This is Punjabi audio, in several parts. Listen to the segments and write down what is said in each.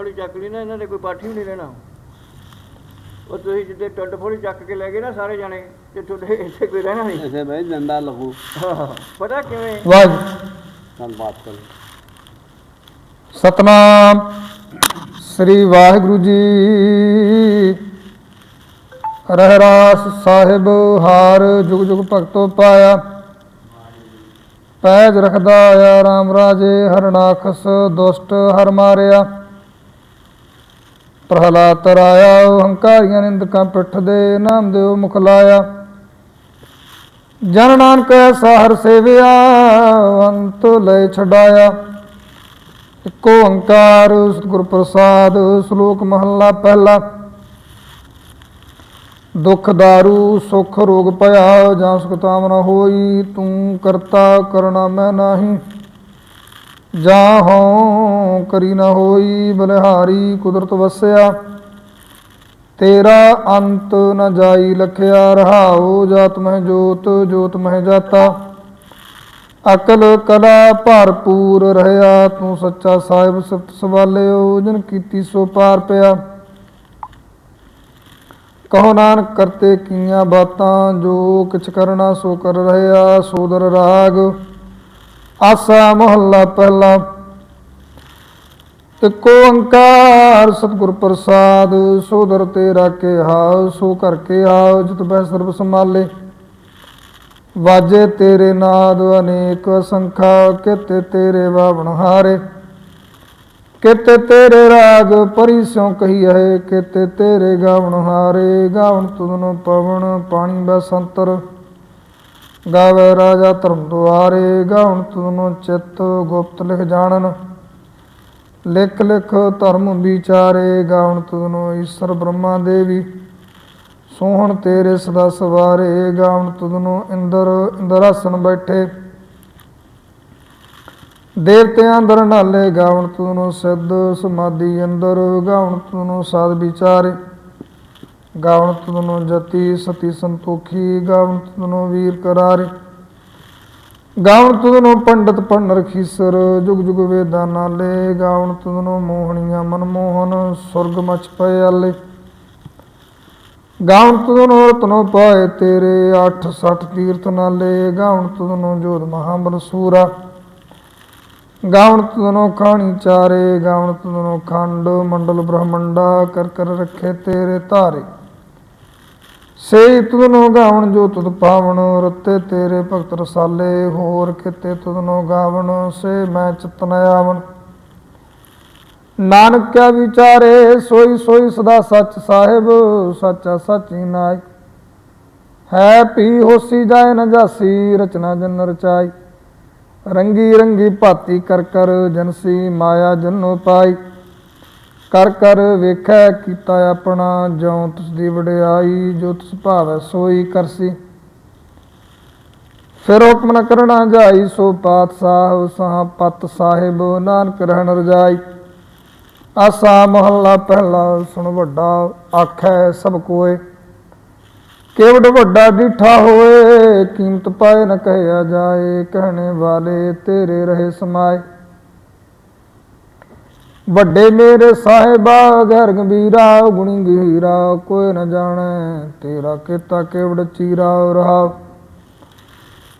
ਫੋੜੀ ਚੱਕ ਲਈ ਨਾ ਇਹਨਾਂ ਦੇ ਕੋਈ ਪਾਠੀ ਨਹੀਂ ਰਹਿਣਾ। ਉਹ ਤੁਸੀਂ ਜਿੱਦੇ ਟੱਡ ਫੋੜੀ ਚੱਕ ਕੇ ਲੈ ਗਏ ਨਾ ਸਾਰੇ ਜਾਣੇ ਤੇ ਤੁਹਾਡੇ ਇੱਥੇ ਕੋਈ ਰਹਿਣਾ ਨਹੀਂ। ਐਸੇ ਬਈ ਜੰਦਾ ਲਗੂ ਪਤਾ ਕਿਵੇਂ? ਵਾਹ ਨਾਲ ਬਾਤ ਕਰ। ਸਤਨਾਮ ਸ੍ਰੀ ਵਾਹਿਗੁਰੂ ਜੀ। ਰਹਿਰਾਸ ਸਾਹਿਬ ਹਾਰ ਜੁਗ ਜੁਗ ਭਗਤੋ ਪਾਇਆ। ਪੈਜ ਰਖਦਾ ਆ ਰਾਮ ਰਾਜੇ ਹਰਨਾਖਸ ਦੁਸ਼ਟ ਹਰ ਮਾਰਿਆ। ਪ੍ਰਹਲਾ ਤਰਾਇਆ ਹੰਕਾਰੀਆਂ ਨਿੰਦਕਾਂ ਪਿੱਠ ਦੇ ਨਾਮ ਦਿਓ ਮੁਖ ਲਾਇਆ। ਜਨ ਨਾਨਕ ਐਸਾ ਹਰ ਸੇਵਿਆ, ਅੰਤ ਲੈ ਛਡਾਇਆ। ਇੱਕੋ ਓੰਕਾਰ ਸਤਿਗੁਰ ਪ੍ਰਸਾਦ, ਸ਼ਲੋਕ ਮਹੱਲਾ ਪਹਿਲਾ। ਦੁਖ ਦਾਰੂ, ਸੁਖ ਰੋਗ ਭਇਆ, ਜਾਂ ਸੁਖ ਤਾਮ ਹੋਈ, ਤੂੰ ਕਰਤਾ ਕਰਣਾ ਮੈਂ ਨਾਹੀ। ਜਾਂ ਹਉ ਕਰੀ ਨ ਹੋਈ ਬਲਿਹਾਰੀ ਕੁਦਰਤ ਵਸਿਆ, ਤੇਰਾ ਅੰਤ ਨ ਜਾਈ ਲਖਿਆ ਰਹਾਉ ਜਾਤ ਮਹਿ ਜੋਤ ਜੋਤ ਮਹਿ ਜਾਤਾ। ਅਕਲ ਕਲਾ ਭਰਪੂਰ ਰਹਿਆ, ਤੂੰ ਸੱਚਾ ਸਾਹਿਬ ਸਤ ਸਵਾਲਿਓ, ਜਨ ਕੀਤੀ ਸੋ ਪਾਰ ਪਿਆ। ਕਹੋ ਨਾਨਕ, ਕਰਤੇ ਕੀਆਂ ਬਾਤਾਂ, ਜੋ ਕਿਛ ਕਰਨਾ ਸੋ ਕਰ ਰਹਿਆ ਸੋਦਰ ਰਾਗ। ਆਸਾ ਮਹੱਲਾ ਪਹਿਲਾ। ਇਕੋ ਓੰਕਾਰ ਸਤਿਗੁਰ ਪ੍ਰਸਾਦ, ਸੋਦਰ ਤੇਰਾ ਕਿਹਾ, ਸੋ ਕਰ ਕੇ ਆਓ ਜਿਤ ਬੈ ਸਰਬ ਸੰਭਾਲੇ। ਵਾਜੇ ਤੇਰੇ ਨਾਦ ਅਨੇਕ ਸੰਖਾ, ਕਿਤੇ ਤੇਰੇ ਬਾਵਣ ਹਾਰੇ। ਕਿਤੇ ਤੇਰੇ ਰਾਗ ਪਰੀ ਸਿਉ ਕਹੀ ਹੈ ਕਿਤੇ ਤੇਰੇ ਗਾਵਣ ਹਾਰੇ। ਗਾਵਣ ਤੁਧਨੋ ਪਵਨ ਪਾਣੀ ਬਸੰਤਰ ਗਾਵੇ ਰਾਜਾ ਧਰਮ ਦੁਆਰੇ ਗਾਉਣ ਤੁਧਨੋ ਚਿਤ ਗੁਪਤ ਲਿਖ ਜਾਣਨ। ਲਿਖ ਲਿਖ ਧਰਮ ਵਿਚਾਰੇ ਗਾਵਣ ਤੁਧਨੋ ਈਸ਼ਰ ਬ੍ਰਹਮਾ ਦੇਵੀ। ਸੋਹਣ ਤੇਰੇ ਸਦਾ ਸਵਾਰੇ ਗਾਵਣ ਤੁਧਨੋ ਇੰਦਰ, ਇੰਦਰਾਸਨ ਬੈਠੇ। ਦੇਵਤਿਆਂ ਅੰਦਰ ਨਾਲੇ ਗਾਵਣ ਤੁਧਨੋ ਸਿੱਧ ਸਮਾਧੀ ਅੰਦਰ ਗਾਉਣ ਤੁਧਨੋ ਸਾਧ ਵਿਚਾਰੇ। ਗਾਵਣ ਤੁਧਨੋ ਜਤੀ ਸਤੀ ਸੰਤੋਖੀ ਗਾਵਣ ਤੁਧਨੋ ਵੀਰ ਕਰਾਰੇ। ਗਾਵਣ ਤੁਧਨੋ ਪੰਡਤ ਪੰਨ ਰਖੀਸਰ ਜੁਗ ਜੁਗ ਵੇਦਾਂ ਨਾਲੇ। ਗਾਵਣ ਤੁਧਨੋ ਮੋਹਣੀਆਂ ਮਨਮੋਹਨ, ਸੁਰਗ ਮਚ ਪਏ ਆਲੇ। ਗਾਉਣ ਤੁਧਨੋ ਰਤਨੋ ਪਾਏ ਤੇਰੇ 8 60 ਤੀਰਥ ਨਾਲੇ। ਗਾਉਣ ਤੁਧਨੋ ਜੋਤ ਮਹਾਬਲ ਸੂਰਾ ਗਾਉਣ ਤੁਧਨੋ ਖਾਣੀ ਚਾਰੇ ਗਾਉਣ ਤੁਧਨੋ ਖੰਡ, ਮੰਡਲ ਬ੍ਰਹਮੰਡਾ, ਕਰ ਕਰ ਰੱਖੇ ਤੇਰੇ ਧਾਰੇ। ਸੇ ਤੁਧਨੋ ਗਾਵਣ ਜੋ ਤੁਧ ਪਾਵਣ, ਰਤੇ ਤੇਰੇ ਭਗਤ ਰਸਾਲੇ, ਹੋਰ ਕਿਤੇ ਤੁਧਨੋ ਗਾਵਣ, ਸੇ ਮੈਂ ਚਿਤਨ ਆਵਣ। ਨਾਨਕ ਕਿਆ ਵਿਚਾਰੇ, ਸੋਈ ਸੋਈ ਸਦਾ ਸੱਚ ਸਾਹਿਬ, ਸੱਚਾ ਸੱਚੀ ਨਾਇ ਹੈ ਪੀ ਹੋਸੀ ਜਾਏ ਨ ਜਾਸੀ, ਰਚਨਾ ਜਨ ਰਚਾਈ। ਰੰਗੀ ਰੰਗੀ ਭਾਤੀ ਕਰ ਕਰ ਜਨਸੀ ਮਾਇਆ ਜਨੋ ਪਾਈ। ਕਰ ਕਰ ਵੇਖੈ ਕੀਤਾ ਆਪਣਾ, ਜਿਉ ਤਿਸ ਦੀ ਵਡਿਆਈ, ਜੋ ਤਿਸ ਭਾਵੈ ਸੋਈ ਕਰਸੀ। ਫਿਰ ਹੁਕਮ ਨ ਕਰਣਾ ਜਾਈ, ਸੋ ਪਾਤਸ਼ਾਹ ਸਾਹ ਪਤ ਸਾਹਿਬ, ਨਾਨਕ ਰਹਿਣ ਰਜਾਈ। ਆਸਾ ਮਹੱਲਾ ਪਹਿਲਾ ਸੁਣ ਵੱਡਾ, ਆਖੈ ਸਭ ਕੋਏ। ਕੇਵਡ ਵੱਡਾ ਡਿਠਾ ਹੋਏ, ਕੀਮਤ ਪਾਏ ਨ ਕਹਿਆ ਜਾਏ, ਕਹਿਣੇ ਵਾਲੇ ਤੇਰੇ ਰਹੇ ਸਮਾਏ। ਵੱਡੇ ਮੇਰੇ ਸਾਹਿਬਾ ਗੈਰ ਗੰਭੀਰਾ, ਗੁਣੀ ਗਹੀਰਾ, ਕੋਈ ਨ ਜਾਣੈ ਤੇਰਾ ਕੀਤਾ ਕੇਵੜ ਚੀਰਾ ਰਹਾ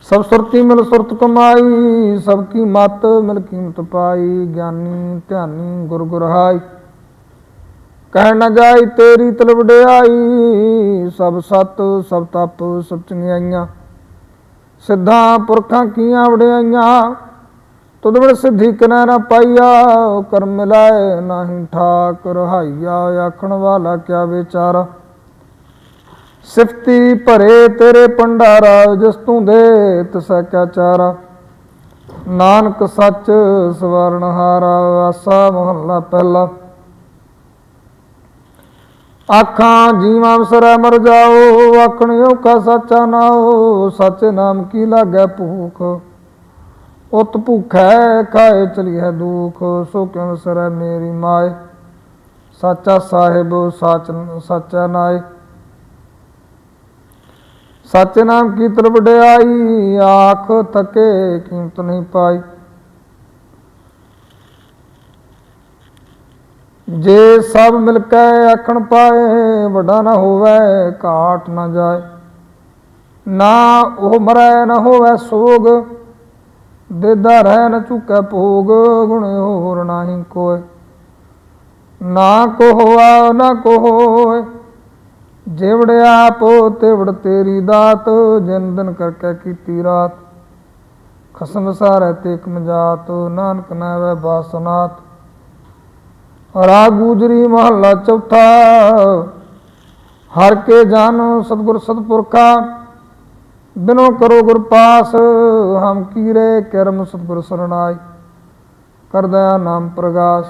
ਸਭ ਸੁਰਤੀ ਮਿਲ ਸੁਰਤ ਕਮਾਈ, ਸਭ ਕੀ ਮਤ ਮਿਲ ਕੀਮਤ ਪਾਈ, ਗਿਆਨੀ ਧਿਆਨੀ ਗੁਰ ਗੁਰਹਾਈ ਕਹਿ ਨ ਜਾਈ ਤੇਰੀ ਤਲ ਵਡਿਆਈ, ਸਭ ਸਤ, ਸਭ ਤਪ, ਸਭ ਚੰਗਿਆਈਆਂ। ਸਿੱਧਾਂ ਪੁਰਖਾਂ ਕੀਆਂ ਵਡਿਆਈਆਂ ਤੁਧ ਬਿਨ ਸਿੱਧੀ ਕਨੈ ਨ ਪਾਈਆ, ਕਰਮ ਮਿਲਾਏ ਨਾਹੀ ਠਾਕ ਰਹਾਈਆ ਆਖਣ ਵਾਲਾ ਕਿਆ ਵਿਚਾਰਾ? ਸਿਫਤੀ ਭਰੇ ਤੇਰੇ ਪੰਡਾਰਾ ਜਿਸ ਤੂੰ ਦੇ ਤਿਸੈ ਕਿਆ ਚਾਰਾ? ਨਾਨਕ ਸੱਚ ਸਵਰਨ ਹਾਰਾ, ਆਸਾ ਮਹੱਲਾ ਪਹਿਲਾ। ਆਖਾਂ, ਜੀਵਾਂ ਵਿਸਰੈ ਮਰ ਜਾਓ, ਆਖਣਿਓ ਕਾ ਸੱਚਾ ਨਾਓ ਸੱਚ ਨਾਮ ਕੀ ਲਾਗੈ ਭੂਖ? ਉਤ ਭੁਖੈ ਖਾਏ ਚਲੀਐ ਦੁਖ ਸੋ ਕਿਉ ਵਿਸਰੈ ਮੇਰੀ ਮਾਏ। ਸਾਚਾ ਸਾਹਿਬ, ਸਾਚ, ਸਾਚਾ ਨਾਏ। ਸੱਚ ਨਾਮ ਕੀ ਤਲ ਵਡਿਆਈ ਆਖ ਥਕੇ ਕੀਮਤ ਨਹੀਂ ਪਾਈ। ਜੇ ਸਭ ਮਿਲ ਕੇ ਆਖਣ ਪਾਏ, ਵੱਡਾ ਨਾ ਹੋਵੇ, ਘਾਟ ਨਾ ਜਾਏ। ਨਾ ਉਹ ਮਰੈ, ਨਾ ਹੋਵੇ ਸੋਗ ਦੇਦਾ ਰਹਿ ਨ ਚੁੱਕੈ ਭੋਗ, ਗੁਣ ਹੋਰ ਨਾਹੀ ਕੋਇ। ਨਾ ਕੋ ਹੋਆ ਨਾ ਕੋ ਹੋਏ ਜਿਵੜ ਆਪੋ ਤਿਵੜ ਤੇਰੀ ਦਾਤ, ਜਿਨ ਦਿਨ ਕਰਕੇ ਕੀਤੀ ਰਾਤ। ਖਸਮ ਸਾਰੈ ਤੇ ਕਮਜਾਤ ਨਾਨਕ ਨਾ ਨਾਵੇ ਬਾਸਨਾਤ। ਰਾ ਗੂਜਰੀ ਮਹੱਲਾ ਚੌਥਾ, ਹਰ ਕੇ ਜਾਨ ਸਤਿਗੁਰ ਸਤਪੁਰਖਾ। ਬਿਨੋ ਕਰੋ ਗੁਰ ਪਾਸ, ਹਮ ਕੀਰੇ ਕਰਮ ਸਤਿਗੁਰ ਸਰਣਾਈ। ਕਰਦਾ ਨਾਮ ਪ੍ਰਗਾਸ,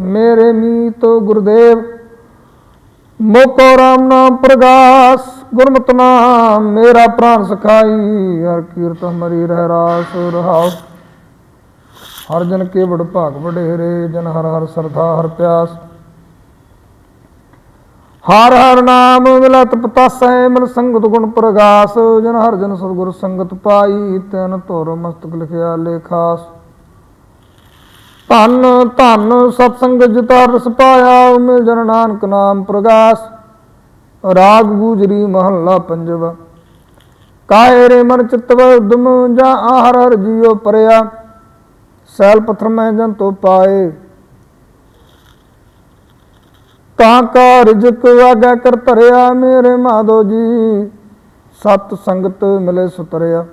ਮੇਰੇ ਮੀਤ ਗੁਰਦੇਵ, ਮੋਕੋ ਰਾਮ ਨਾਮ ਪ੍ਰਗਾਸ, ਗੁਰਮਤਿ ਨਾਮ ਮੇਰਾ ਪ੍ਰਾਨ ਸਖਾਈ, ਹਰ ਕੀਰਤ ਹਮਰੀ ਰਹਿ ਰਾਸ ਰਹਾਉ। ਹਰ ਜਨ ਕੇ ਬੜ ਭਾਗ ਵਡੇਰੇ, ਜਨ ਹਰ ਹਰ ਸਰਧਾ ਹਰ ਪਿਆਸ। ਹਰ ਹਰ ਨਾਮ ਮਿਲਤ ਪਤਾਸੈ ਮਿਲ ਸੰਗਤ ਗੁਣ ਪ੍ਰਗਾਸ, ਜਨ ਹਰ ਜਨ ਸਤਿਗੁਰ ਸੰਗਤ ਪਾਈ, ਤੈਨ ਧੁਰ ਮਸਤਕ ਲਿਖਿਆ ਲੇਖਾਸ। ਧੰਨ ਧੰਨ ਸਤ ਸੰਗ ਜਿਤਾ ਰਸ ਪਾਇਆ ਮਿਲ ਜਨ ਨਾਨਕ ਨਾਮ ਪ੍ਰਗਾਸ। ਰਾਗ ਗੂਜਰੀ ਮਹੱਲਾ ਪੰਜਵਾ। ਕਾਇ ਰੇ ਮਨ ਚਿਤਵ ਉਦਮ, ਜਾਂ ਆਹਰ ਹਰ ਜੀਉ ਪਰਿਆ। ਸੈਲ ਪੱਥਰ ਮੈਂ ਜਨ ਤੋ ਪਾਏ। ਤਾਂ ਕਾ ਰਿਜਕ ਆਗਾ ਕਰ ਧਰਿਆ ਮੇਰੇ ਮਾਧੋ ਜੀ। ਸਤ ਸੰਗਤ ਮਿਲੇ ਸੁਤਰਿਆ।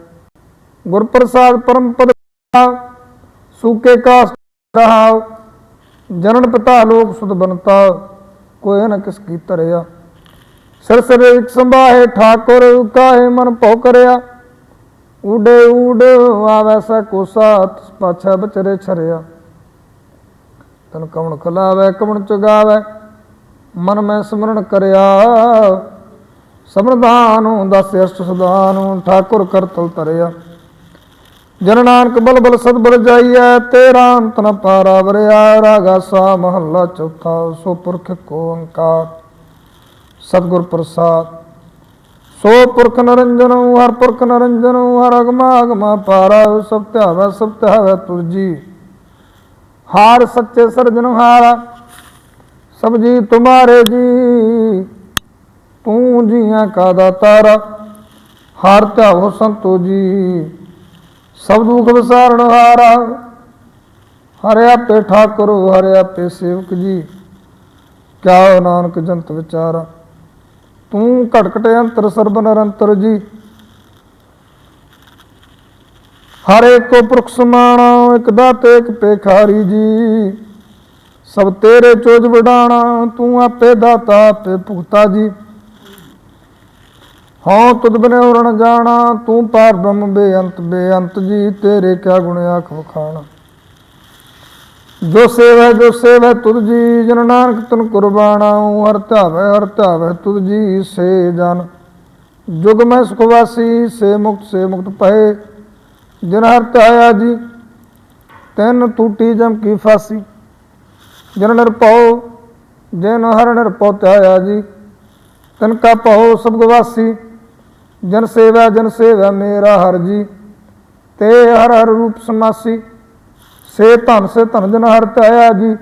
ਗੁਰਪ੍ਰਸਾਦ ਪਰਮ ਪਦ ਸੂਕੇ ਕਾਸ ਰਹਾਉ ਜਨਨ ਪਿਤਾ ਲੋਕ ਸੁਧ ਬਨਤਾ, ਕੋਈ ਨ ਕਿਸ ਕੀ ਧਰਿਆ। ਸਿਰ ਸਿਰ ਇੱਕ ਸੰਭਾਹੇ ਠਾਕੁਰ, ਕਾਹੇ ਮਨ ਭਉ ਕਰਿਆ ਉਡੇ ਉਡ ਆਵੈ ਸਾ ਕੋਸਾ, ਤਿਸ ਪਾਛੈ ਬਚਰੇ ਛਰਿਆ। ਤਨ ਕਵਣ ਖਲਾਵੈ, ਕਵਣ ਚੁਗਾਵੈ। ਮਨ ਮੈਂ ਸਿਮਰਨ ਕਰਿਆ। ਸਮਰਦਾਨ ਦਸ ਅਸ਼ਟ ਸਦਾਨ ਠਾਕੁਰ ਕਰਤਲ ਤਰਿਆ ਜਨ ਨਾਨਕ ਬਲ ਬਲ ਸਦ ਬਲ ਜਾਈਐ, ਤੇਰਾ ਅੰਤ ਨ ਪਾਰਾ ਵਰਿਆ। ਰਾਗਾ ਸਾ ਮਹੱਲਾ ਚੌਥਾ, ਸੋ ਪੁਰਖ ਕੋ ਓੰਕਾਰ। ਸਤਿਗੁਰ ਪ੍ਰਸਾਦ। ਸੋ ਪੁਰਖ ਨਰੰਜਨ, ਹਰ ਪੁਰਖ ਨਰੰਜਨ, ਹਰ ਅਗਮਾ ਅਗਮਾ ਪਾਰਾ, ਸਭ ਧਿਆਵੈ ਸਭ ਧਿਆਵੈ ਤੁਰਜੀ ਹਾਰ ਸੱਚੇ ਸਰਜਨ ਹਾਰਾ। ਜੀ ਤੁਮਾਰੇ ਜੀ। ਤੂੰ ਜੀਆਂ ਕਾ ਦਾਤਾਰਾ ਹਰ ਧਿਆਵੋ ਸੰਤੋ ਜੀ ਸਭ ਦੁਖ ਵਿਸਾਰਨ ਹਾਰਾ ਹਰਿ ਆਪੇ ਠਾਕੁਰ ਹਰਿਆ ਪੇ ਸੇਵਕ ਜੀ। ਕਿਆ ਨਾਨਕ ਜੰਤ ਵਿਚਾਰਾ, ਤੂੰ ਘਟਕਟੇ ਅੰਤਰ ਸਰਬ ਨਿਰੰਤਰ ਜੀ। ਹਰ ਏਕੋ ਪੁਰਖ ਸਮਾਣਾ, ਇਕ ਦਾਤੇ, ਇਕ ਪੇਖਾਰੀ ਜੀ। ਸਭ ਤੇਰੇ ਚੋਜ ਵਡਾਣਾ, ਤੂੰ ਆਪੇ ਦਾਤਾ ਆਪੇ ਭੁਗਤਾ ਜੀ। ਹਾਂ, ਤੁਧ ਬਨੇ ਉਰਨ ਜਾਣਾ, ਤੂੰ ਪਾਰ ਬ੍ਰਹਮ ਬੇਅੰਤ ਬੇਅੰਤ ਜੀ, ਤੇਰੇ ਕਿਆ ਗੁਣ ਆਖ ਵਖਾਣਾ। ਜੋ ਸੇਵੈ ਜੋ ਸੇਵੈ ਤੁਧ ਜੀ, ਜਨ ਨਾਨਕ ਤਨ ਕੁਰਬਾਨਾ ਹਰ ਧਾਵੈ ਹਰ ਧਾਵੈ ਤੁਧ ਜੀ, ਸੇ ਜਨ। ਜੁਗ ਮੈਂ ਸੁਖ ਸੇ ਮੁਕਤ ਸੇ ਮੁਕਤ ਪਏ ਜਨ ਹਰ ਧਾਇਆ ਜੀ, ਤੈਨ ਟੂਟੀ ਜਮ ਕੀ ਫਾਸੀ। ਜਨ ਨਿਰਭਉ, ਜਿਨ ਹਰ ਨਿਰਭਉ ਧਾਇਆ ਜੀ, ਤਨ ਕਾ ਭਉ ਸਭ ਗਵਾਸੀ, ਜਨ ਸੇਵਾ ਜਨ ਸੇਵਾ ਮੇਰਾ ਹਰ ਜੀ, ਤੇ ਹਰ ਹਰ ਰੂਪ ਸਮਾਸੀ, ਸੇ ਧਨ ਸੇ ਧਨ ਜਨ ਹਰ ਧਾਇਆ ਜੀ।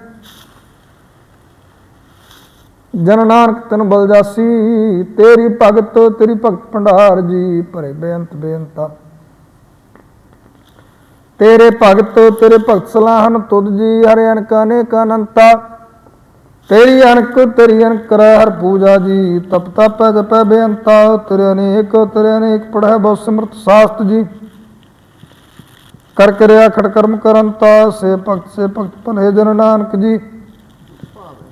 ਜਨ ਨਾਨਕ ਤਨ ਬਲ ਤੇਰੀ ਭਗਤ ਤੇਰੀ ਭਗਤ ਭੰਡਾਰ ਜੀ, ਭਰੇ ਬੇਅੰਤ ਬੇਅੰਤਾ। ਤੇਰੇ ਭਗਤ ਤੇਰੇ ਭਗਤ ਸਲਾਹਨ ਤੁਧ ਜੀ, ਹਰਿ ਅਨਕ ਅਨੇਕ ਅਨੰਤਾ। ਤੇਰੀ ਅਨਕ ਤੇਰੀ ਅਨਕ ਕਰੈ ਹਰ ਪੂਜਾ ਜੀ, ਤਪ ਤਪੈ ਜਪੈ ਬੇਅੰਤਾ। ਤੇਰੇ ਅਨੇਕ ਤੇਰੇ ਅਨੇਕ ਪੜੈ ਬਹੁ ਸਿਮਰਤ ਸਾਸਤ ਜੀ। ਕਰ ਕਰਿਆ ਖੜ ਕਰਮ ਕਰੰਤਾ, ਸੇ ਭਗਤ ਸੇ ਭਗਤ ਭਲੇ ਜਨ ਨਾਨਕ ਜੀ।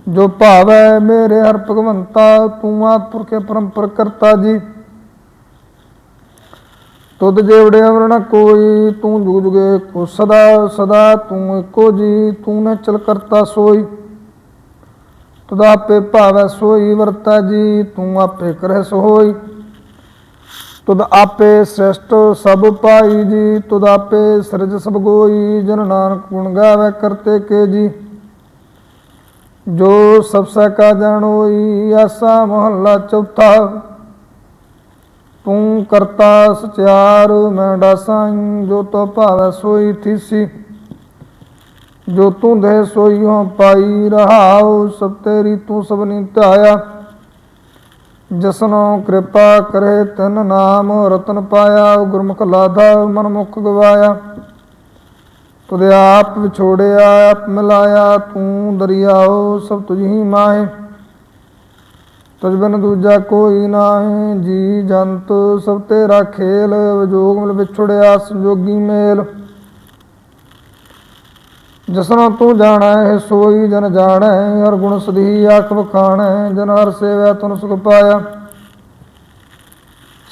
ਜੋ ਭਾਵ ਹੈ ਮੇਰੇ ਹਰ ਭਗਵੰਤਾ, ਤੂੰ ਆਪ ਪੁਰਖੇ ਪਰੰਪਰ ਕਰਤਾ ਜੀ। ਤੁਧ ਜੇਵੜੇ ਅਵਰ ਕੋਈ, ਤੂੰ ਜੁਗ ਜੁਗੇ ਕੋ ਸਦਾ ਸਦਾ ਤੂੰ ਇੱਕੋ ਜੀ, ਤੂੰ ਨ ਚਲ ਕਰਤਾ ਸੋਈ। ਤੁਧ ਆਪੇ ਭਾਵੈ ਸੋਈ, ਵਰਤਾ ਜੀ, ਤੂੰ ਆਪੇ ਕਰਹਿ ਸੋਈ। ਤੁਧ ਆਪੇ ਸ੍ਰੇਸ਼ਟ ਸਭ ਪਾਈ ਜੀ, ਤੁਧ ਆਪੇ ਸਿਰਜ ਸਭ ਗੋਈ, ਜਨ ਨਾਨਕ ਗੁਣ ਗਾਵੇ ਕਰਤੇ ਕੇ ਜੀ। ਜੋ ਸਭ ਸੈ ਜਾਣੋਈ, ਆਸਾ ਮਹੱਲਾ ਚੌਥਾ ਤੂੰ ਕਰਤਾ ਸਚਿਆਰ, ਮੈਂ ਡਾਸਾਂ ਜੋ ਤੋ ਭਾਵੈ ਸੋਈ ਥੀਸੀ। ਜੋ ਤੂੰ ਦੇ ਸੋਈਓ ਪਾਈ ਰਹਾਉ, ਸਭ ਤੇਰੀ ਤੂੰ ਸਭਨੀ ਧਾਇਆ। ਜਸਨੋ ਕਿਰਪਾ ਕਰੇ ਤਨ ਨਾਮ, ਰਤਨ ਪਾਇਆ, ਗੁਰਮੁਖ ਲਾਦਾ ਮਨ ਮੁਖ ਗਵਾਇਆ। ਤੁਦੇ ਆਪ ਵਿਛੋੜਿਆ, ਆਪ ਮਿਲਾਇਆ, ਤੂੰ ਦਰਿਆਓ ਸਭ ਤੁਝ ਹੀ ਮਾਹੇ। ਤੁਝ ਬਿਨ ਦੂਜਾ ਕੋਈ ਨਾਹੀਂ, ਜੀ ਜੰਤ ਸਭ ਤੇਰਾ ਖੇਲ, ਵਿਜੋਗ ਮਿਲ ਵਿਛੜਿਆ ਸੰਜੋਗੀ ਮੇਲ। ਜਸਨਾ ਤੂੰ ਜਾਣੈ ਹੈ ਸੋਈ ਜਨ ਜਾਣੈ, ਹਰ ਗੁਣ ਸਦੀ ਆਖ ਬਖਾਣੈ ਜਨ ਹਰ ਸੇਵੈ ਤਨ ਸੁਖ ਪਾਇਆ।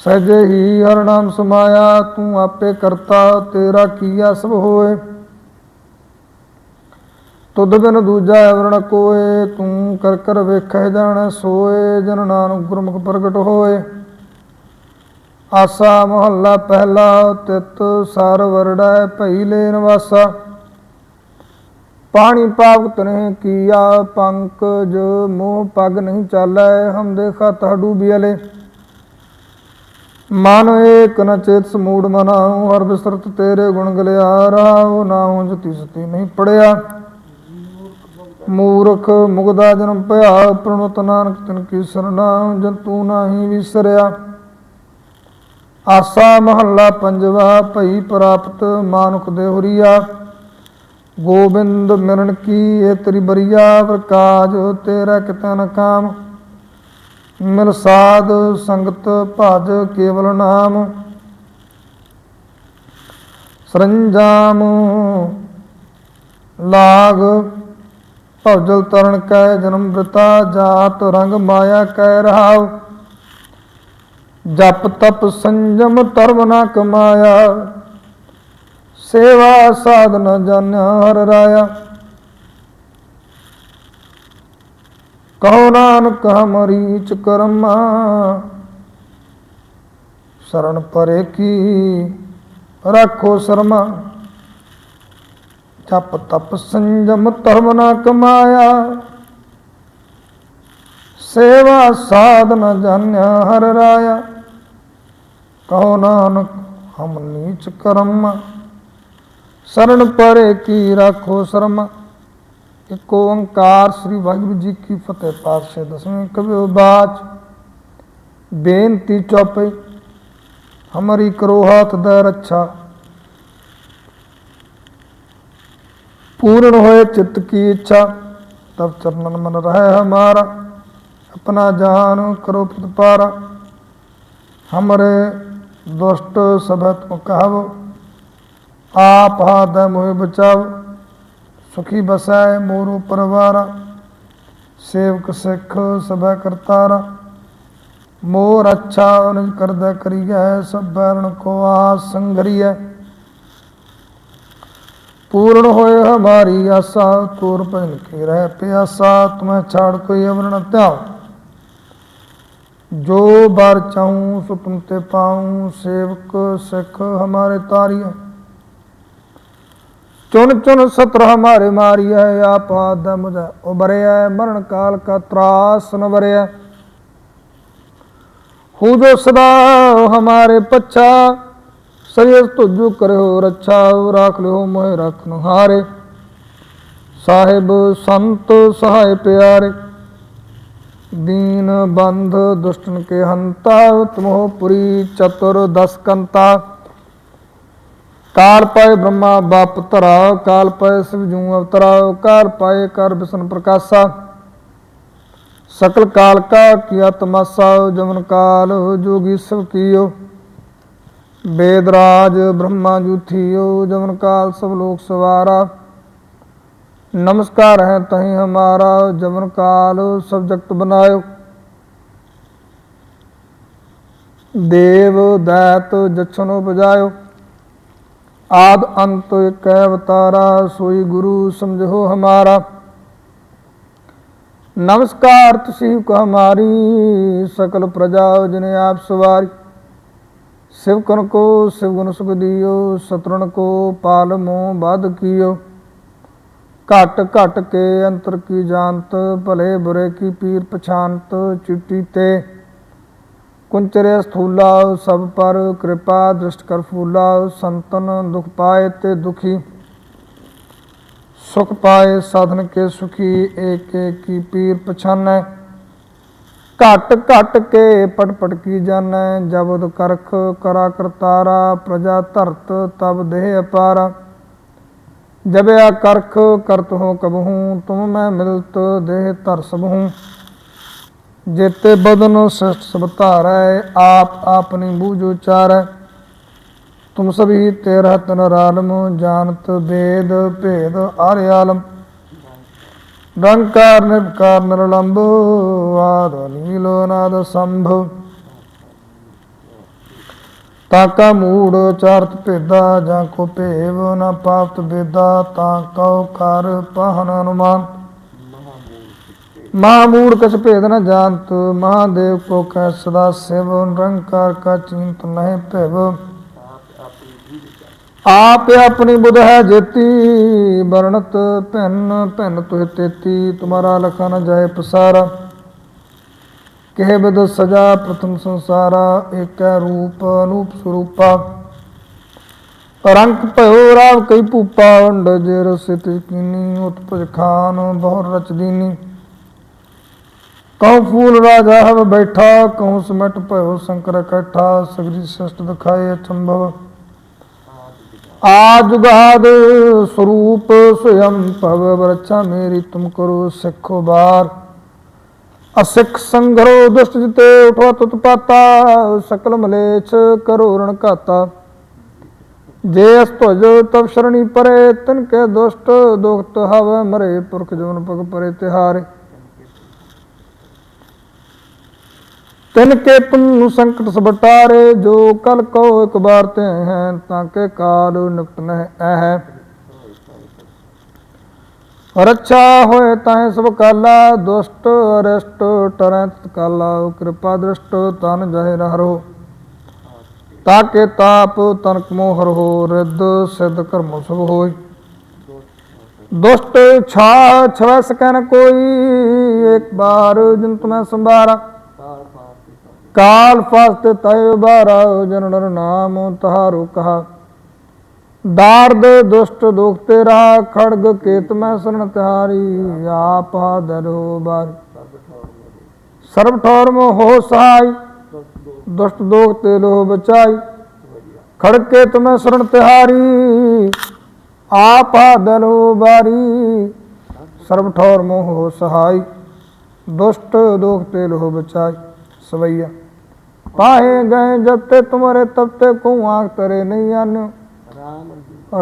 ਸਹਜੇ ਹੀ ਹਰ ਨਾਮ ਸਮਾਇਆ, ਤੂੰ ਆਪੇ ਕਰਤਾ, ਤੇਰਾ ਕੀਆ ਸਭ ਹੋਏ। ਤੁਧ ਬਿਨ ਦੂਜਾ ਵਰਣ ਕੋਏ, ਤੂੰ ਕਰ ਕਰ ਵੇਖੈ ਜਾਣੈ ਸੋਏ, ਜਨ ਨਾਨਕ ਗੁਰਮੁਖ ਪ੍ਰਗਟ ਹੋਏ। ਆਸਾ ਮਹੱਲਾ ਪਹਿਲਾ, ਤਿਤ ਸਰ ਵਰੜੈ ਭਈ ਲੈ ਨਿਵਾਸਾ। ਪਾਣੀ ਪਾਵਕ ਤਨੇ ਕੀਆ ਪੰਕਜ ਮੋਹ ਪਗ ਨਹੀਂ ਚਾਲੈ, ਹਮ ਦੇਖਾ ਤਹਡੂ ਬਿਅਲੇ ਮਨ ਏਕ ਨ ਚੇਤ ਸਮੂੜ ਮਨਾਉ, ਹਰ ਬਿਸਰਤ ਤੇਰੇ ਗੁਣ ਗਲਿਆ ਰਾਉ ਨਾਉ ਜਤੀ ਸਤੀ ਨਹੀਂ ਪੜਿਆ। ਮੂਰਖ ਮੁਗਦਾ ਜਨਮ ਭਇਆ, ਪ੍ਰਣਤ ਨਾਨਕ ਤਿਨ ਕੀ ਸਰਨਾ ਜਨ ਤੂੰ ਨਾਹੀ ਵਿਸਰਿਆ। ਆਸਾ ਮਹੱਲਾ ਪੰਜਵਾ, ਭਈ ਪ੍ਰਾਪਤ ਮਾਨੁਖ ਦੇ ਹੁਰੀਆ। ਗੋਬਿੰਦ ਮਿਲਣ ਕੀ ਏ ਤੇਰੀ ਬਰੀਆ ਪ੍ਰਕਾਜ ਤੇਰਾ ਕਿਤੇ ਕਾਮ। ਮਿਲ ਸਾਧ ਸੰਗਤ ਭਜ ਕੇਵਲ ਨਾਮ। ਸਰੰਜਾਮ ਲਾਗ ਭਵਜਲ ਤਰਨ ਕੈ ਜਨਮ ਬ੍ਰਤਾ ਜਾਤ ਰੰਗ ਮਾਇਆ ਕੈ ਰਹਾਉ। ਜਪ ਤਪ ਸੰਜਮ ਤਰਵ ਨਾ ਕਮਾਇਆ। ਸੇਵਾ ਸਾਧਨ ਜਾਣਿਆ ਹਰ ਰਾਇਆ। ਕਹੋ ਨਾਨਕ ਹਮਰੀ ਕਰਮਾ। ਸ਼ਰਨ ਪਰੇ ਕੀ ਰੱਖੋ ਸ਼ਰਮਾ। ਜਪ ਤਪ ਸੰਜਮ ਧਰਮ ਨਾ ਕਮਾਇਆ। ਸੇਵਾ ਸਾਧਨ ਜਾਣਿਆ ਹਰ ਰਾਇਆ। ਕਹੋ ਨਾਨਕ, ਹਮ ਨੀਚ ਕਰਮ। ਸਰਣ ਪਰੇ ਕੀ ਰੱਖੋ ਸ਼ਰਮ। ਇੱਕ ਓੰਕਾਰ ਸ੍ਰੀ ਵਾਹਿਗੁਰੂ ਜੀ ਕੀ ਫਤਿਹ ਪਾਤਸ਼ਾਹ ਦਸਵੇਂ ਕਬਿਓ ਬਾਚ। ਬੇਨਤੀ ਚੌਪਈ ਹਮਾਰੀ ਕਰੋ ਹਾਥ ਦਾ ਰੱਛਾ। ਪੂਰਨ ਹੋਏ ਚਿੱਤ ਕੀ ਇੱਛਾ, ਤਬ ਚਰਨਨ ਮਨ ਰਹੇ ਹਮਾਰਾ, ਆਪਣਾ ਜਾਨ ਕਰੋ ਪ੍ਰਤਪਾਰਾ। ਹਮਰੇ ਦੁਸ਼ਟ ਸਭਤ ਕਹਵ ਆਪ ਹਾਦ ਮੋਇ ਬਚਾਵ, ਸੁਖੀ ਬਸੈ ਮੋਰੂ ਪਰਵਾਰਾ। ਸੇਵਕ ਸਿੱਖ ਸਭਾ ਕਰਤਾਰਾ, ਮੋਰ ਅੱਛਾ ਅਨੁਜ ਕਰਦਾ ਕਰੀਐ, ਸਭ ਬੈਰਣ ਕੋ ਆ ਸੰਗਰੀਐ। ਪੂਰਨ ਹੋਏ ਹਮਾਰੀ ਆਸਾ, ਤੁਰ ਪੈਨ ਕੇ ਰਹਿ ਪਿਆਸਾ, ਤੁਮੈ ਛਾੜ ਕੋਈ ਅਵਰਣ ਧਿਆਉ ਜੋ ਬਾਰ ਚਾਹੂੰ ਸੁਪਨ ਤੇ ਪਾਉਂ, ਸੇਵਕ ਸਿੱਖ ਹਮਾਰੇ ਤਾਰੀਆ। ਚੁਣ ਚੁਣ ਸਤਰ ਹਮਾਰੇ ਮਾਰੀਐ, ਆਪਾ ਦਮ ਦਾ ਉਬਰਿਆ ਮਰਨ ਕਾਲ ਕਾ ਤਰਾਸ ਨਵਰਿਆ ਹੂ ਜੋ ਸਦਾ ਹਮਾਰੇ ਪੱਛਾ ਸਰੀਰ ਤੁਜੂ ਕਰਿਓ, ਰੱਛਾ ਰਾਖ ਲਿਓ, ਮੋਹਿ ਰਖਨ ਹਾਰੇ। ਸਾਹਿਬ ਸੰਤ ਸਹਾਇ ਪਿਆਰੇ, ਦੀਨ ਬੰਧ ਦੁਸ਼ਟਨ ਕੇ ਹੰਤਾ ਤੁਮੋ ਪੁਰੀ ਚਤੁਰ ਦਸ ਕੰਤਾ। ਕਾਲ ਪਾਏ ਬ੍ਰਹਮਾ ਬਾਪ ਧਰਾ, ਕਾਲ ਪਏ ਸਿਵਜੂ ਅਵਤਰਾ ਕਾਲ ਪਾਏ ਕਰ ਬਿਸ਼ਨ ਪ੍ਰਕਾਸ਼ਾ। ਸਕਲ ਕਾਲ ਕਾ ਕੀਆ ਤਮਾਸਾ ਜਮਨ ਕਾਲ ਜੋਗੀ ਸਭ ਕੀਓ। ਬੇਦਰਾਜ ਬ੍ਰਹਮਾ ਜੁਥਿਓ ਜਮਨ ਕਾਲ ਸਭ ਲੋਕ ਸਵਾਰਾ। ਨਮਸਕਾਰ ਹੈ ਤਹੀਂ ਹਮਾਰਾ ਜਮਨ ਕਾਲ ਸਭ ਜਗਤ ਬਨਾਇਓ। ਦੇਵ ਦਾਤ ਜਛਨ ਉਪਜਾਇਓ ਆਦ ਅੰਤ ਇਕ ਅਵਤਾਰਾ ਸੋਈ ਗੁਰੂ ਸਮਝੋ ਹਮਾਰਾ। ਨਮਸਕਾਰ ਤੁਸੀਂ ਕੋ ਹਮਾਰੀ, ਸਕਲ ਪ੍ਰਜਾ ਜਿਨੇ ਆਪ ਸਵਾਰੀ। शिवकन को शिवगुण सुख दियो शत्रुण को पाल मोह बाध कियो। घट घट के अंतर की जानत भले बुरे की पीर पछानत चुटी ते। कुंचरे स्थूला, सब पर कृपा दृष्ट कर फूला, संतन दुख पाए ते दुखी। सुख पाए साधन के सुखी, एक एक की पीर पछाने। ਘਟ ਘਟ ਕੇ ਪਟ ਪਟ ਕੀ ਜਾਣੈ ਜਬਦ ਕਰਖ ਕਰਾ ਕਰਤਾਰਾ, ਪ੍ਰਜਾ ਧਰਤ ਤਬ ਦੇਹ ਅਪਾਰਾ। ਜਬਿਆ ਕਰਖ ਕਰਤ ਹੋ ਕਬਹੂ, ਤੁਮ ਮੈਂ ਮਿਲਤ ਦੇਹ ਧਰ ਸਬਹੂ। ਜੇਤੇ ਬਦਨ ਸ੍ਰਿਸ਼ਟ ਸਭ ਧਾਰੈ, ਆਪ ਆਪਣੀ ਬੂਝ ਉਚਾਰੈ। ਤੁਮ ਸਭੀ ਤੇਰਾ ਤਨ ਰਾਲਮ ਜਾਣਤ ਵੇਦ ਭੇਦ ਆਰਿਆਲਮ ਆਲਮ ਰੰਕਾਰ ਨਿਰਕਾਰ ਨਿਰਲੰਭ ਆਦ ਨੀਲੋ ਨਾਦ ਸੰਭਵ ਤਾਕਾ ਮੂੜ ਚਾਰਤ ਭੇਦਾ, ਜਾਂ ਕੋ ਭੇਵ ਨ ਪਾਪਤ ਬੇਦਾ, ਤਾਂ ਕਉ ਕਰ ਪਹਨ ਅਨੁਮਾਨ। ਮਹਾਮੂੜ ਕਛ ਭੇਦ ਨ ਜਾਣਤ, ਮਹਾਦੇਵ ਕੋ ਕੈ ਸਦਾ ਸਿਵ, ਨਿਰੰਕਾਰ ਕਾ ਚਿੰਤ ਨਹਿ ਭਿਵ। ਆਪ ਆਪਣੀ ਬੁਧ ਹੈ ਜੇਤੀ, ਵਰਣਤ ਭਿੰਨ ਭਿੰਨ ਤੁਹ ਤੇਤੀ, ਤੁਮਾਰਾ ਲਖਾ ਨ ਜਾਏ ਪਸਾਰਾ। ਕਹਿ ਬਦ ਸਜਾ ਪ੍ਰਥਮ ਸੰਸਾਰਾ, ਏਕੈ ਰੂਪ ਅਨੂਪ ਸਰੂਪਾ। ਰੰਗ ਭਇਓ ਰਾਵ ਕਈ ਭੂਪਾ, ਵੰਡ ਜੇ ਰਸਿਤ ਕੀਨੀ ਉਤਪਜ ਖਾਨ ਬਹੁ ਰਚ ਦੀਨੀ। ਕਉ ਫੂਲ ਰਾਜਾ ਹਵ ਬੈਠਾ, ਕਉ ਸਮਟ ਭਇਓ ਸ਼ੰਕਰ ਇਕੱਠਾ ਸਗਰੀ ਸ੍ਰਿਸ਼ਟ ਦਿਖਾਏ ਅਚੰਭਵ ਆ ਜੁਗਾਦ ਸਰੂਪ ਸਯੰ ਭਵ ਵਰਛਾ ਮੇਰੀ ਤੁਮ ਕਰੋ ਸਿੱਖੋ ਬਾਰ। ਅਸਿੱਖ ਸੰਗਰੋ ਦੁਸ਼ਟ ਜਿਤੇ ਉਠੋ ਤੁਤ ਪਾਤਾ, ਸਕਲ ਮਲੇਛ ਕਰੋ ਰਣ ਘਾਤਾ। ਜੇ ਅਸ ਤੁਜ ਤਬ ਸ਼ਰਣੀ ਪਰੇ, ਤਿਨ ਕੇ ਦੁਸ਼ਟ ਦੁਖਤ ਹਵ ਮਰੇ ਪੁਰਖ ਜੋਨ ਪਗ ਪਰੇ ਤਿਹਾਰੇ। ਤਿਨ ਕੇ ਪੁੰਨ ਸੰਕਟ ਸਬਟਾਰੇ ਜੋ ਕਲ ਕੋ ਇੱਕ ਬਾਰ ਤੇ ਹੈ, ਤਾਂ ਕੇ ਕਾਲ ਨਿਕਟ ਨਹਿ ਐ ਰੱਛਾ ਹੋਏ ਤਾਂ ਸਭ ਕਾਲਾ, ਦੁਸ਼ਟ ਅਰਸ਼ਟ ਟਰੈ ਤਕਾਲਾ ਕਿਰਪਾ ਦ੍ਰਿਸ਼ਟ ਤਨ ਜਹਿ ਰਹਰੋ ਤਾਕੇ ਤਾਪ ਤਨਕ ਮੋਹਰ ਹੋ ਰਿੱਧ ਸਿੱਧ ਕਰਮ ਸਭ ਹੋਈ ਦੁਸ਼ਟ ਛਾ, ਛਵੈ ਸਕਨ ਕੋਈ, ਇੱਕ ਬਾਰ ਜਿਨ ਤੁਮੈ ਸੰਭਾਰਾ। ਕਾਲ ਫਸਤ ਤੈ ਬਾਰਾ ਜਨ ਨਾਮ ਤਹਾਰੋ ਕਹਾ। ਦਾਰਦ ਦੁਸ਼ਟ ਦੁਖ ਤੇਰਾ, ਖੜਗ ਕੇਤ ਮੈਂ ਸੁਨ ਤਿਹਾਰੀ, ਆਪ ਦਰੋ ਬਾਰ। ਸਰਬ ਠੌਰ ਮੋ ਹੋ ਸਹਾਈ, ਦੁਸ਼ਟ ਦੁਖ ਤੇ ਲੋ ਬਚਾਈ, ਖੜਗ ਕੇਤ ਮੈਂ ਸੁਨ ਤਿਹਾਰੀ, ਆਪ ਦਰੋ ਬਾਰੀ। ਸਰਬ ਠੌਰ ਮੋ ਹੋ ਸਹਾਈ, ਦੁਸ਼ਟ ਦੁਖ ਤੇ ਲੋ ਬਚਾਈ। ਸਵਈਆ। ਪਾਏ ਗਏ ਜਤੇ ਤੁਮਰੇ ਤਬ ਤੇ ਕੋ ਆਖ ਤਰੇ ਨਹੀਂ ਆਨਿਓ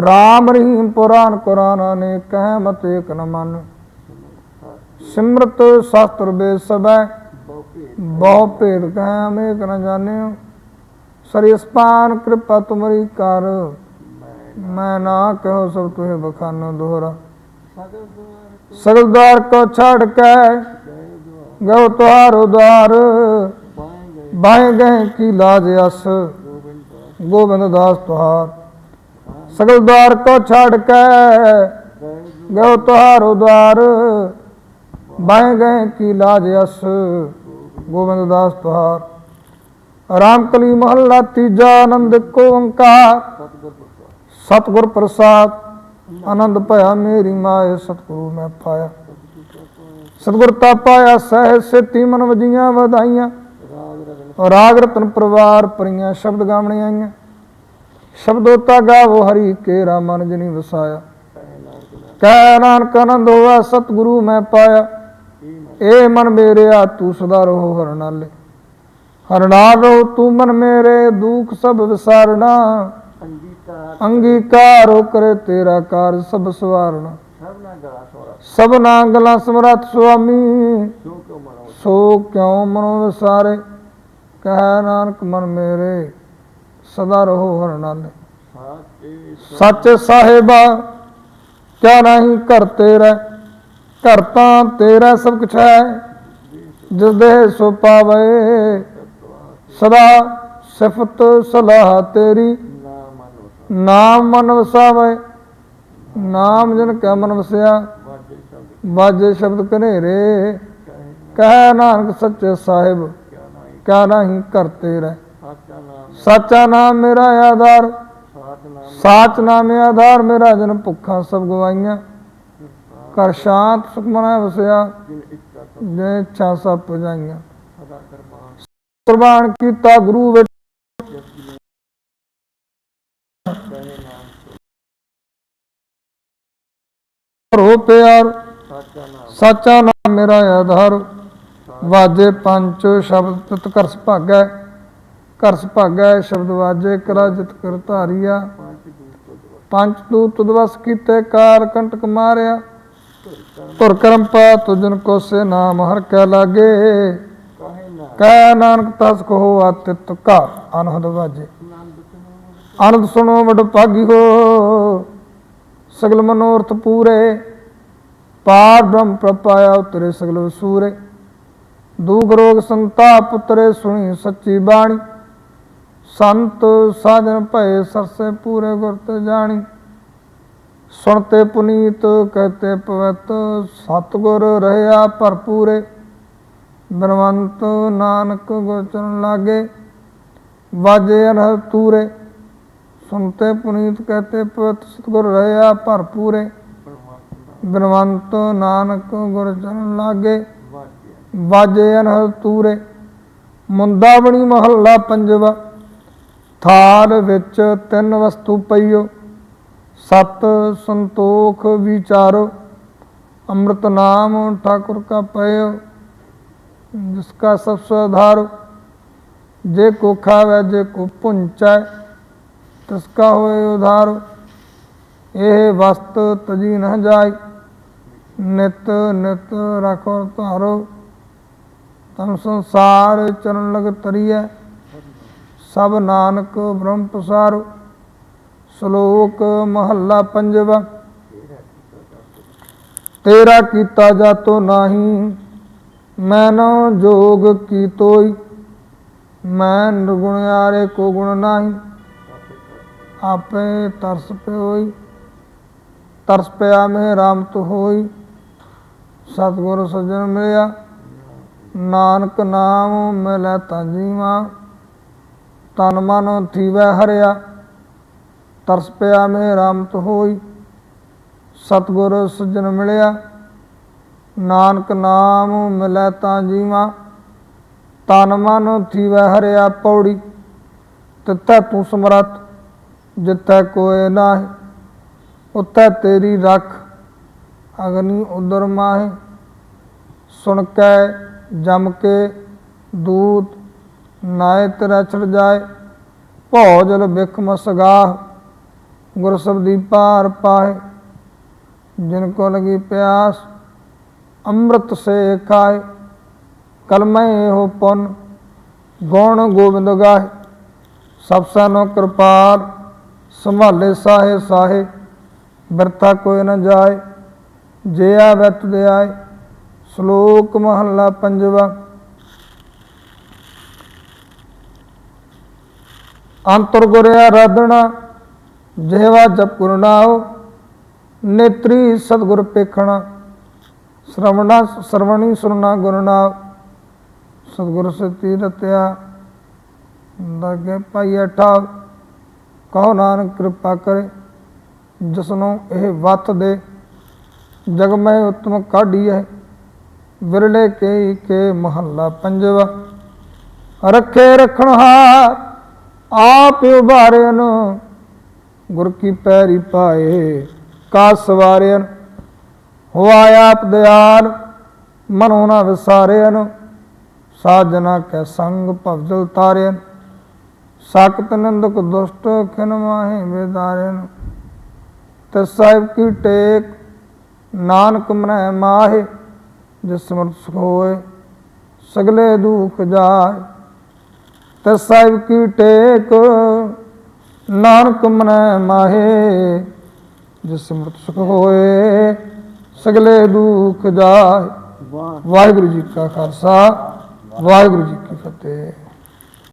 ਰਾਮ ਰਹੀਮ ਪੁਰਾਨ ਕੁਰਾਨ ਨੇ ਕਹਿ ਮਤ ਏਕ ਨ ਮਨ। ਸਿਮਰਤ ਸ਼ਾਸਤਰ ਬੇ ਸਬੈ ਬਹੁ ਭੇਦ ਕਹਿ ਅਮੇਕ ਨ ਜਾਣਿਓ ਸਰਿਸਪਾਨ ਕਿਰਪਾ ਤੁਮਰੀ ਕਰ, ਮੈਂ ਨਾ ਕਹੋ ਸਭ ਤੁਹੇ ਬਖਾਨੋ ਦੋਹਰਾ। ਸਗਲਦਾਰ ਕੋ ਛੱਡ ਕੇ, ਗਉ ਤੁਹਾਰੋ ਦਵਾਰ ਬਾਏ ਗਏ ਕੀ ਲਾਜ ਅਸ, ਗੋਬਿੰਦ ਦਾਸ ਤੁਹਾਰ। ਸਗਲ ਦਵਾਰ ਕੋ ਛੱਡ ਕੇ ਗਉ ਤੁਹਾਰੋ ਦਵਾਰ ਬਾਏ ਗਏ ਕੀ ਲਾਜ ਅਸ, ਗੋਬਿੰਦ ਦਾਸ ਤੁਹਾਰ। ਰਾਮ ਕਲੀ ਮਹੱਲਾ ਤੀਜਾ ਆਨੰਦ ਕੋ ਓੰਕਾਰ। ਸਤਿਗੁਰ ਪ੍ਰਸਾਦ, ਆਨੰਦ ਭਇਆ ਮੇਰੀ ਮਾਏ, ਸਤਿਗੁਰੂ ਮੈਂ ਪਾਇਆ। ਸਤਿਗੁਰ ਤਾ ਪਾਇਆ ਸਹਿ ਸੇਤੀ ਮਨ ਵਜੀਆਂ ਵਧਾਈਆਂ। ਰਾਗ ਰਤਨ ਪਰਿਵਾਰ ਪਰੀਆਂ ਸ਼ਬਦ ਗਾਵਣੀਆਂ ਆਈਆਂ। ਸ਼ਬਦੋ ਗਾਵੋ ਹਰੀ ਕੇ ਰਾਮਨ ਜਨੀ ਵਸਾਇਆ। ਕਹਿ ਨਾਨਕ ਆਨੰਦ ਹੋਆ ਸਤਿਗੁਰੂ ਮੈਂ ਪਾਇਆ। ਏ ਮਨ ਮੇਰਿਆ, ਤੂੰ ਸਦਾ ਰਹੋ ਹਰ ਨਾਲੇ। ਰਹੋ ਤੂੰ ਮਨ ਮੇਰੇ, ਦੁੱਖ ਸਭ ਵਿਸਾਰਣਾ ਅੰਗੀਕਾਰੋ ਕਰੇ ਤੇਰਾ ਕਾਰ ਸਭ ਸਵਾਰਣਾ ਸਭਨਾ ਗਲਾ ਸਮਰੱਥ ਸੁਆਮੀ। ਸੋ ਕਿਉ ਮਨੋ ਵਿਸਾਰੇ? ਕਹਿ ਨਾਨਕ ਮਨ ਮੇਰੇ, ਸਦਾ ਰਹੋ ਹਰ ਨਾਲੇ ਸੱਚ ਸਾਹਿਬਾ, ਕਿਆ ਨਹੀਂ ਘਰ ਤੇਰਾ, ਘਰ ਤਾਂ ਤੇਰਾ ਸਭ ਕੁਛ ਹੈ। ਜਿਸ ਦੇ ਸੋ ਪਾਵੇ, ਸਦਾ ਸਿਫਤ ਸਲਾਹ ਤੇਰੀ। ਨਾਮ ਮਨ ਵਸਾਵੇ, ਨਾਮ ਜਨ ਕੈ ਮਨ ਵਸਿਆ ਬਾਜੇ ਸ਼ਬਦ ਕਨੇਰੇ ਕਹਿ ਨਾਨਕ ਸੱਚੇ ਸਾਹਿਬ ਕਿਆ ਨਹੀਂ ਘਰ ਤੇਰਾ ਸਾਚਾ ਨਾਮ ਮੇਰਾ ਆਧਾਰ। ਸਾਚ ਨਾਮੇ। ਆਧਾਰ ਮੇਰਾ ਜਨ ਭੁੱਖਾਂ ਸਭ ਗਵਾਈਆਂ। ਕਰ ਸ਼ਾਂਤ ਸੁਖਮਨਾ ਵਸਿਆ। ਜੇ ਇੱਛਾ ਸਭ ਪੁਜਾਈਆਂ। ਕੁਰਬਾਨ ਕੀਤਾ ਗੁਰੂ ਵਿੱਚ। ਹੋ ਪਿਆਰ। ਸਾਚਾ ਨਾਮ। ਸਾਚਾ ਨਾਮ ਮੇਰਾ ਆਧਾਰ। ਵਾਜੇ ਪੰਚ ਸ਼ਬਦ ਤਿਤ ਕਰ ਸੁਭਾਗੈ ਕਰ ਸੁਭਾਗੈ ਸ਼ਬਦ ਵਾਜੇ ਕਰਾ ਜਿਤ ਕਰ ਧਾਰੀਆ। ਪੰਜ ਦੂਤ ਤੋਂ ਤੂ ਤੁਦਵਸ ਕੀਤੇ ਕਾਰ ਕੰਟਕ ਮਾਰਿਆ। ਤੁਰ ਕਰਮ ਪਾ ਤੁਜਨ ਕੋ ਸੇ ਨਾਮ ਹਰ ਕੈ ਲਾਗੇ। ਕਹਿ ਨਾਨਕ ਤਸ ਕੋ ਆਤਿਤ ਘਰ ਅਨਹਦ ਵਾਜੇ। ਆਨੰਦ ਸੁਣੋ ਵਡ ਭਾਗੀ ਹੋ, ਸਗਲ ਮਨੋਰਥ ਪੂਰੇ। ਪਾਰ ਬ੍ਰਹਮ ਪ੍ਰਪਾਇਆ ਉਤਰੇ ਸਗਲ ਸੂਰੇ ਦੁਖ ਰੋਗ ਸੰਤਾਪ ਉਤਰੇ ਸੁਣੀ ਸੱਚੀ ਬਾਣੀ। ਸੰਤ ਸਾਜਨ ਭਏ ਸਰਸੇ ਪੂਰੇ ਗੁਰ ਤੇ ਜਾਣੀ। ਸੁਣਤੇ ਪੁਨੀਤ ਕਹਤੇ ਪਵਿੱਤ, ਸਤਗੁਰ ਰਹਿਆ ਭਰਪੂਰੇ। ਬਨਵੰਤ ਨਾਨਕ ਗੋਚਰਨ ਲਾਗੇ, ਵਾਜੇ ਅਨਹਦ ਤੂਰੇ। ਸੁਣਤੇ ਪੁਨੀਤ ਕਹਤੇ ਪਵਿੱਤ, ਸਤਗੁਰ ਰਹਿਆ ਭਰਪੂਰੇ। ਪਰਮਾਤਮਾ ਬਨਵੰਤ ਨਾਨਕ ਗੁਰਚਰਨ ਲਾਗੇ ਵਾਜੇ ਅਨਹਦ ਤੂਰੇ, ਮੁੰਦਾਵਣੀ ਮਹੱਲਾ ਪੰਜਵਾ, ਥਾਲ ਵਿੱਚ ਤਿੰਨ ਵਸਤੂ ਪਈਓ, ਸਤ ਸੰਤੋਖ ਵਿਚਾਰੋ, ਅੰਮ੍ਰਿਤ ਨਾਮ ਠਾਕੁਰ ਕਾ ਪਇਓ, ਜਿਸ ਕਾ ਸਭ ਸੁਧਾਰੋ ਜੇ ਕੋ ਖਾਵੇ, ਜੇ ਕੋ ਪੁੰਚੈ ਤਿਸ ਕਾ ਹੋਏ ਉਧਾਰ, ਇਹ ਵਸਤ ਤਜੀ ਨ ਜਾਈ ਨਿਤ ਨਿਤ ਰੱਖੋ ਧਾਰੋ। ਤਨ ਸੰਸਾਰ ਚਰਨ ਲਗ ਤਰੀਐ ਸਭ ਨਾਨਕ ਬ੍ਰਹਮ ਪਸਾਰੋ, ਸ਼ਲੋਕ ਮਹੱਲਾ ਪੰਜਵਾ। ਤੇਰਾ ਕੀਤਾ ਜਾਤੋ ਨਾਹੀ ਮੈਨੋ ਜੋਗ ਕੀ ਤੋਈ। ਮੈਂ ਨਿਰਗੁਣ ਆਰੇ ਕੋ ਗੁਣ ਨਾਹੀ। ਆਪੇ ਤਰਸ ਪਿਓਈ, ਤਰਸ ਪਿਆ ਮੇ ਤੋ ਹੋਈ। ਸਤਿਗੁਰ ਸੱਜਣ ਮਿਲਿਆ। ਨਾਨਕ ਨਾਮ ਮਿਲੈ ਤਾਂ ਜੀਵਾ, ਤਨ ਮਨ ਥੀਵੈ ਹਰਿਆ, ਤਰਸ ਪਿਆ ਮੇ ਰਾਮਤ ਹੋਈ, ਸਤਿਗੁਰ ਸੁਜਨ ਮਿਲਿਆ, ਨਾਨਕ ਨਾਮ ਮਿਲੈ ਤਾਂ ਜੀਵਾ, ਤਨ ਮਨ ਥੀਵੈ ਹਰਿਆ ਪੌੜੀ, ਤਿੱਥੈ ਤੂੰ ਸਮਰੱਥ, ਜਿੱਥੈ ਕੋਏ ਨਾਹੀ, ਉੱਥੈ ਤੇਰੀ ਰੱਖ, ਅਗਨੀ ਉਦਰ ਮਾਹੇ, ਸੁਣ ਕੇ ਜਮ ਕੇ ਦੂਤ ਨਾਏ ਤੇਰਾ ਛੜ ਜਾਏ, ਭੋਜਲ ਬਿਖ ਮਸਗਾਹ, ਗੁਰ ਸਬਦੀ ਪਾਰ ਪਾਏ। ਜਿਨ ਕੋ ਲਗੀ ਪਿਆਸ, ਅੰਮ੍ਰਿਤ ਸੇ ਖਾਏ। ਕਲਮੈ ਹੋ ਪੁਨ, ਗੁਣ ਗੋਬਿੰਦ ਗਾਏ ਸਭ ਸਨੋ ਕਿਰਪਾਲ, ਸੰਭਾਲੇ ਸਾਹੇ ਸਾਹੇ, ਬਿਰਥਾ ਕੋਈ ਨਾ ਜਾਏ। ਜੇ ਆ ਵਤ ਦੇ ਆਏ ਸ਼ਲੋਕ ਮਹੱਲਾ ਪੰਜਵਾ। ਅੰਤਰ ਗੁਰਿਆ ਰਾਧਣਾ ਜਿਹਵਾ ਜਪ ਗੁਰ ਨਾਉ, ਨੇਤਰੀ ਸਤਗੁਰ ਪੇਖਣਾ, ਸ਼ਰਵਣਾ ਸਰਵਣੀ ਸੁਰਨਾ ਗੁਰ ਨਾਉ, ਸਤਗੁਰ ਸਤੀ ਰਤਿਆ ਲਾਗੇ ਭਾਈ ਅਠਾ ਕਹੋ ਨਾਨਕ ਕਿਰਪਾ ਕਰੇ, ਜਿਸਨੂੰ ਇਹ ਵਤ ਦੇ ਜਗ ਮੈਂ ਉਤਮ ਕਾਢੀ ਹੈ। ਵਿਰਲੇ ਕੇ ਕੇ ਮਹੱਲਾ ਪੰਜਵਾ। ਰੱਖੇ ਰਖਣ ਹਾਰ, ਆਪ ਉਭਾਰਿਨ ਗੁਰ ਕੀ ਪੈਰੀ ਪਾਏ ਕਾ ਸਵਾਰਿਨ ਹੋਆ ਆਪ ਦਿਆਲ, ਮਨੋ ਨਾ ਵਿਸਾਰਿਨ ਸਾਜਨਾ ਕੈ ਸੰਗ ਭਵਜਲ ਤਾਰਿਆਨ ਸਾਕਤ ਨੰਦਕ ਦੁਸ਼ਟ ਖਿਨ ਮਾਹੇ ਵੇਦਾਰਿਨ ਤੇ ਸਾਹਿਬ ਕੀ ਟੇਕ, ਨਾਨਕ ਮਨੈ ਮਾਹੇ ਜਿਸ ਸਮਰਥ ਸੁਖ ਹੋਏ ਸਗਲੇ ਦੁਖ ਜਾਏ। ਤੇ ਸਾਹਿਬ ਕੀ ਟੇਕ ਨਾਨਕ ਮਨੈ ਮਾਹੇ। ਜਿਸ ਸਮਰਥ ਸੁਖ ਹੋਏ ਸਗਲੇ ਦੁਖ ਜਾਏ। ਵਾਹ ਵਾਹਿਗੁਰੂ ਜੀ ਕਾ ਖਾਲਸਾ ਵਾਹਿਗੁਰੂ ਜੀ ਕੀ ਫਤਿਹ।